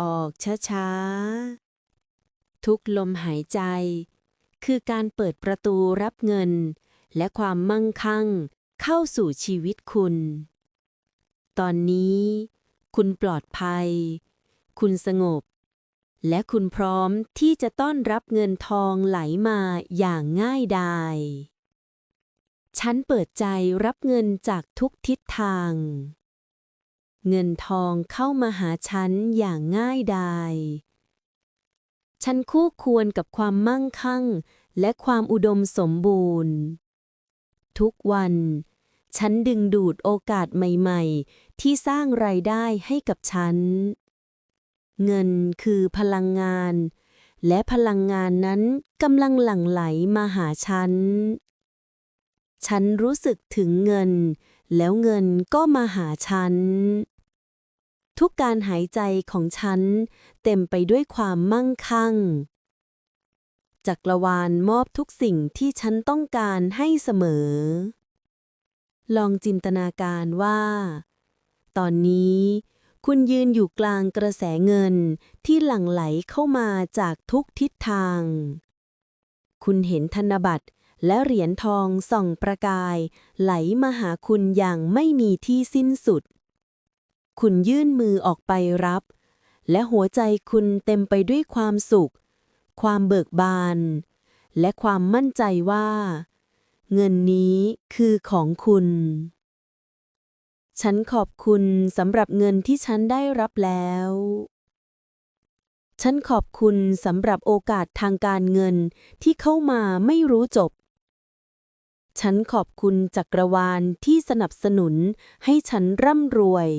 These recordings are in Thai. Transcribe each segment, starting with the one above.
ออกช้าๆ ทุกลมหายใจ คือการเปิดประตูรับเงิน และความมั่งคั่งเข้าสู่ชีวิตคุณ ตอนนี้ คุณปลอดภัย คุณสงบ และคุณพร้อมที่จะต้อนรับเงินทองไหลมาอย่างง่ายดายฉันเปิดใจรับเงินจากทุกทิศทาง เงินทองเข้ามาหาฉันอย่างง่ายดาย ฉันคู่ควรกับความมั่งคั่ง และความอุดมสมบูรณ์ ทุกวัน ฉันดึงดูดโอกาสใหม่ๆ ที่สร้างรายได้ให้กับฉัน เงินคือพลังงาน และพลังงานนั้นกำลังหลั่งไหลมาหาฉัน ฉันรู้สึกถึงเงินแล้วเงินก็มาหาฉัน ทุกการหายใจของฉัน เต็มไปด้วยความมั่งคั่ง จักรวาลมอบทุกสิ่งที่ฉันต้องการให้เสมอ ลองจินตนาการว่า ตอนนี้คุณยืนอยู่กลางกระแสเงินที่หลั่งไหลเข้ามาจากทุกทิศทาง คุณเห็นธนบัตรและเหรียญทองส่องประกาย ไหลมาหาคุณอย่างไม่มีที่สิ้นสุด คุณยื่นมือออกไปรับ และหัวใจคุณเต็มไปด้วยความสุข ความเบิกบาน และความมั่นใจว่า เงินนี้คือของคุณ ฉันขอบคุณสำหรับเงินที่ฉันได้รับแล้ว ฉันขอบคุณสำหรับโอกาสทางการเงินที่เข้ามาไม่รู้จบฉันขอบคุณจักรวาลที่สนับสนุนให้ฉันร่ำรวย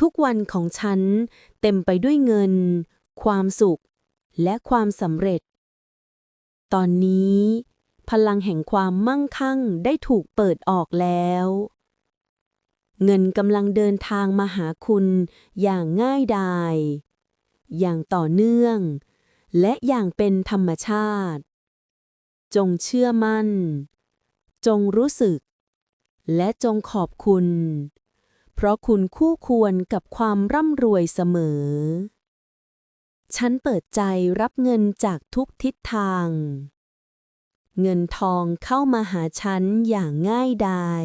ทุกวันของฉันเต็มไปด้วยเงิน ความสุข และความสำเร็จ ตอนนี้ พลังแห่งความมั่งคั่งได้ถูกเปิดออกแล้ว เงินกำลังเดินทางมาหาคุณอย่างง่ายดาย อย่างต่อเนื่อง และอย่างเป็นธรรมชาติ จงเชื่อมั่น จงรู้สึก และจงขอบคุณ เพราะคุณคู่ควรกับความร่ำรวยเสมอ ฉันเปิดใจรับเงินจากทุกทิศทาง เงินทองเข้ามาหาฉันอย่างง่ายดาย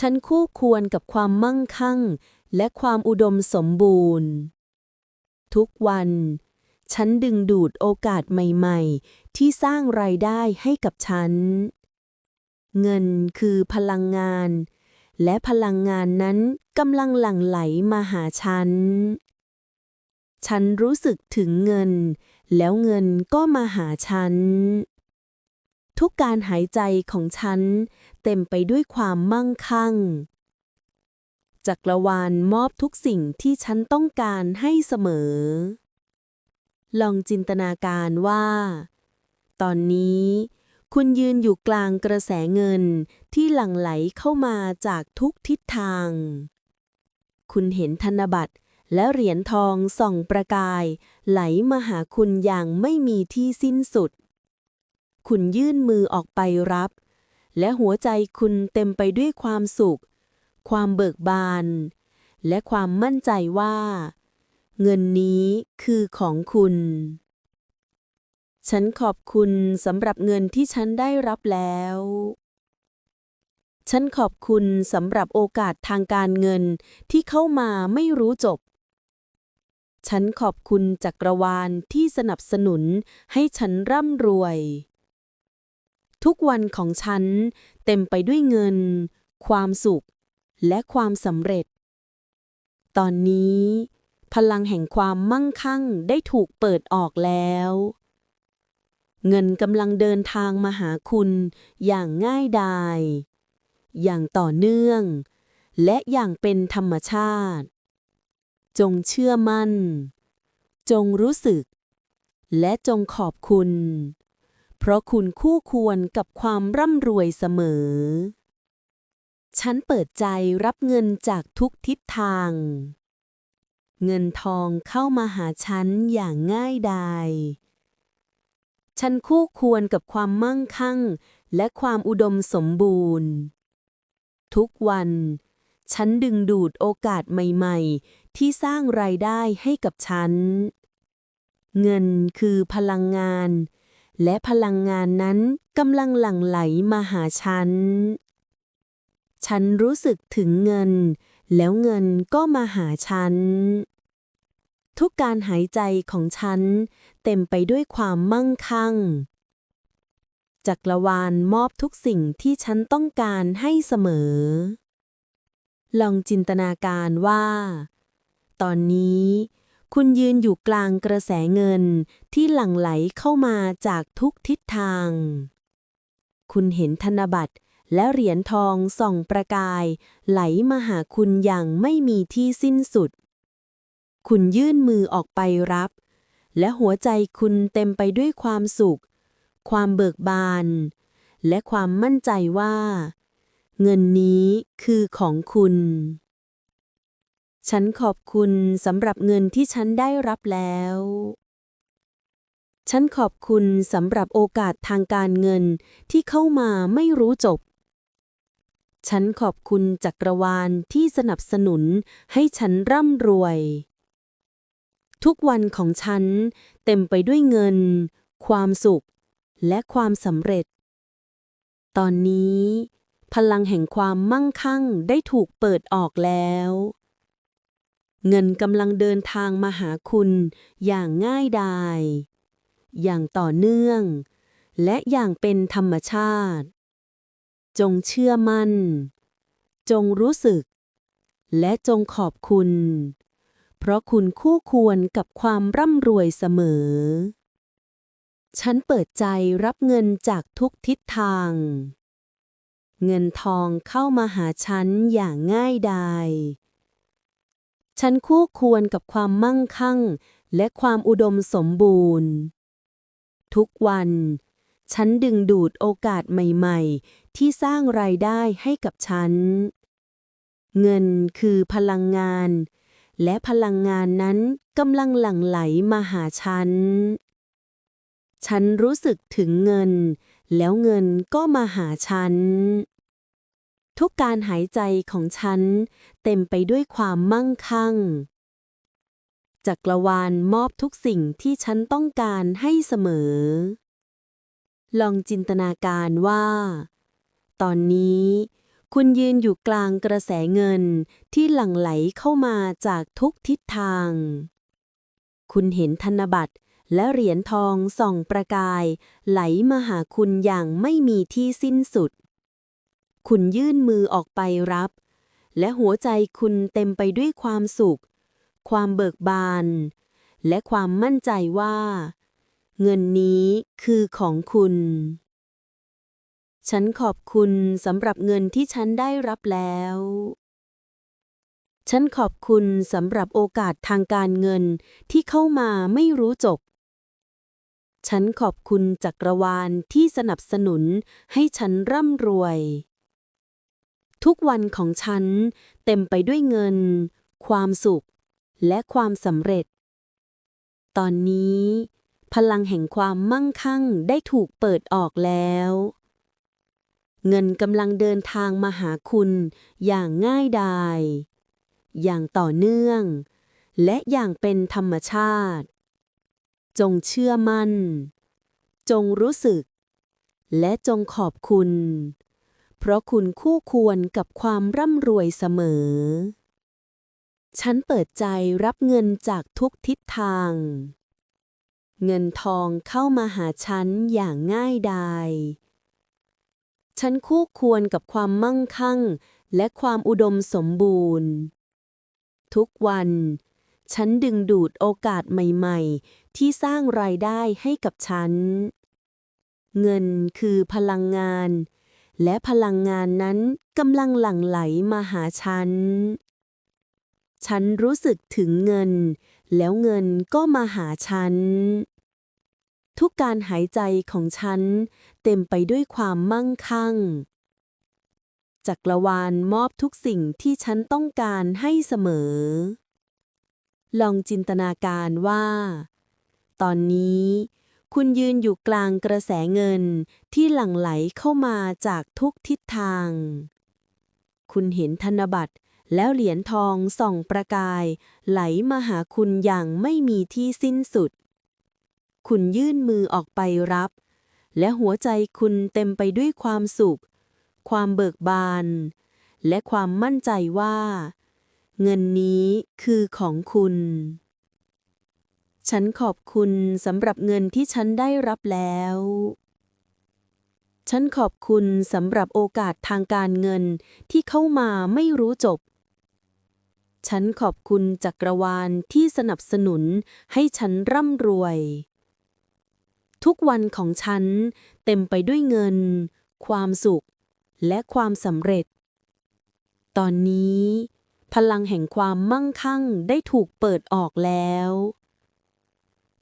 ฉันคู่ควรกับความมั่งคั่ง และความอุดมสมบูรณ์ ทุกวัน ฉันดึงดูดโอกาสใหม่ๆ ที่สร้างรายได้ให้กับฉัน เงินคือพลังงาน และพลังงานนั้นกำลังหลั่งไหลมาหาฉัน ฉันรู้สึกถึงเงิน แล้วเงินก็มาหาฉัน ทุกการหายใจของฉัน เต็มไปด้วยความมั่งคั่ง จักรวาลมอบทุกสิ่งที่ฉันต้องการให้เสมอ ลองจินตนาการว่า ตอนนี้คุณยืนอยู่กลางกระแสเงิน ที่หลั่งไหลเข้ามาจากทุกทิศทาง คุณเห็นธนบัตรและเหรียญทองส่องประกาย ไหลมาหาคุณอย่างไม่มีที่สิ้นสุด คุณยื่นมือออกไปรับ และหัวใจคุณเต็มไปด้วยความสุข ความเบิกบาน และความมั่นใจว่า เงินนี้คือของคุณ ฉันขอบคุณสำหรับเงินที่ฉันได้รับแล้ว ฉันขอบคุณสำหรับโอกาสทางการเงินที่เข้ามาไม่รู้จบ ฉันขอบคุณจักรวาลที่สนับสนุนให้ฉันร่ำรวย ทุกวันของฉันเต็มไปด้วยเงิน ความสุข และความสำเร็จ ตอนนี้ พลังแห่งความมั่งคั่งได้ถูกเปิดออกแล้วเงินกำลังเดินทางมาหาคุณอย่างง่ายดาย อย่างต่อเนื่อง และอย่างเป็นธรรมชาติ จงเชื่อมั่น จงรู้สึก และจงขอบคุณ เพราะคุณคู่ควรกับความร่ำรวยเสมอ ฉันเปิดใจรับเงินจากทุกทิศทาง เงินทองเข้ามาหาฉันอย่างง่ายดายฉันคู่ควรกับความมั่งคั่งและความอุดมสมบูรณ์ ทุกวัน ฉันดึงดูดโอกาสใหม่ๆ ที่สร้างรายได้ให้กับฉัน เงินคือพลังงาน และพลังงานนั้นกำลังหลั่งไหลมาหาฉัน ฉันรู้สึกถึงเงิน แล้วเงินก็มาหาฉันทุกการหายใจของฉัน เต็มไปด้วยความมั่งคั่ง จักรวาลมอบทุกสิ่งที่ฉันต้องการให้เสมอ ลองจินตนาการว่า ตอนนี้คุณยืนอยู่กลางกระแสเงินที่หลั่งไหลเข้ามาจากทุกทิศทาง คุณเห็นธนบัตรและเหรียญทองส่องประกาย ไหลมาหาคุณอย่างไม่มีที่สิ้นสุด คุณยื่นมือออกไปรับ และหัวใจคุณเต็มไปด้วยความสุข ความเบิกบาน และความมั่นใจว่า เงินนี้คือของคุณ ฉันขอบคุณสำหรับเงินที่ฉันได้รับแล้ว ฉันขอบคุณสำหรับโอกาสทางการเงินที่เข้ามาไม่รู้จบ ฉันขอบคุณจักรวาลที่สนับสนุนให้ฉันร่ำรวยทุกวันของฉันเต็มไปด้วยเงิน ความสุข และความสำเร็จ ตอนนี้ พลังแห่งความมั่งคั่งได้ถูกเปิดออกแล้ว เงินกำลังเดินทางมาหาคุณอย่างง่ายดาย อย่างต่อเนื่อง และอย่างเป็นธรรมชาติ จงเชื่อมั่น จงรู้สึก และจงขอบคุณ เพราะคุณคู่ควรกับความร่ำรวยเสมอ ฉันเปิดใจรับเงินจากทุกทิศทาง เงินทองเข้ามาหาฉันอย่างง่ายดายฉันคู่ควรกับความมั่งคั่ง และความอุดมสมบูรณ์ ทุกวัน ฉันดึงดูดโอกาสใหม่ ๆ ที่สร้างรายได้ให้กับฉัน เงินคือพลังงาน และพลังงานนั้นกำลังหลั่งไหลมาหาฉัน ฉันรู้สึกถึงเงิน แล้วเงินก็มาหาฉัน ทุกการหายใจของฉัน เต็มไปด้วยความมั่งคั่ง จักรวาลมอบทุกสิ่งที่ฉันต้องการให้เสมอ ลองจินตนาการว่า ตอนนี้คุณยืนอยู่กลางกระแสเงินที่หลั่งไหลเข้ามาจากทุกทิศทาง คุณเห็นธนบัตร และเหรียญทองส่องประกาย ไหลมาหาคุณอย่างไม่มีที่สิ้นสุด คุณยื่นมือออกไปรับ และหัวใจคุณเต็มไปด้วยความสุข ความเบิกบาน และความมั่นใจว่า เงินนี้คือของคุณ ฉันขอบคุณสำหรับเงินที่ฉันได้รับแล้วฉันขอบคุณสำหรับโอกาสทางการเงินที่เข้ามาไม่รู้จบ ฉันขอบคุณจักรวาลที่สนับสนุนให้ฉันร่ำรวย ทุกวันของฉันเต็มไปด้วยเงิน ความสุข และความสำเร็จ ตอนนี้ พลังแห่งความมั่งคั่งได้ถูกเปิดออกแล้ว เงินกำลังเดินทางมาหาคุณอย่างง่ายดาย อย่างต่อเนื่อง และอย่างเป็นธรรมชาติ จงเชื่อมั่น จงรู้สึก และจงขอบคุณ เพราะคุณคู่ควรกับความร่ำรวยเสมอ ฉันเปิดใจรับเงินจากทุกทิศทาง เงินทองเข้ามาหาฉันอย่างง่ายดายฉันคู่ควรกับความมั่งคั่งและความอุดมสมบูรณ์ ทุกวัน ฉันดึงดูดโอกาสใหม่ๆ ที่สร้างรายได้ให้กับฉัน เงินคือพลังงาน และพลังงานนั้นกำลังหลั่งไหลมาหาฉัน ฉันรู้สึกถึงเงิน แล้วเงินก็มาหาฉัน ทุกการหายใจของฉันเต็มไปด้วยความมั่งคั่งจักรวาลมอบทุกสิ่งที่ฉันต้องการให้เสมอ ลองจินตนาการว่า ตอนนี้คุณยืนอยู่กลางกระแสเงินที่หลั่งไหลเข้ามาจากทุกทิศทาง คุณเห็นธนบัตรแล้วเหรียญทองส่องประกาย ไหลมาหาคุณอย่างไม่มีที่สิ้นสุด คุณยื่นมือออกไปรับ และหัวใจคุณเต็มไปด้วยความสุข ความเบิกบาน และความมั่นใจว่า เงินนี้คือของคุณ ฉันขอบคุณสำหรับเงินที่ฉันได้รับแล้ว ฉันขอบคุณสำหรับโอกาสทางการเงินที่เข้ามาไม่รู้จบ ฉันขอบคุณจักรวาลที่สนับสนุนให้ฉันร่ำรวย ทุกวันของฉันเต็มไปด้วยเงิน ความสุข และความสำเร็จ ตอนนี้ พลังแห่งความมั่งคั่งได้ถูกเปิดออกแล้ว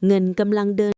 เงินกำลังเดิน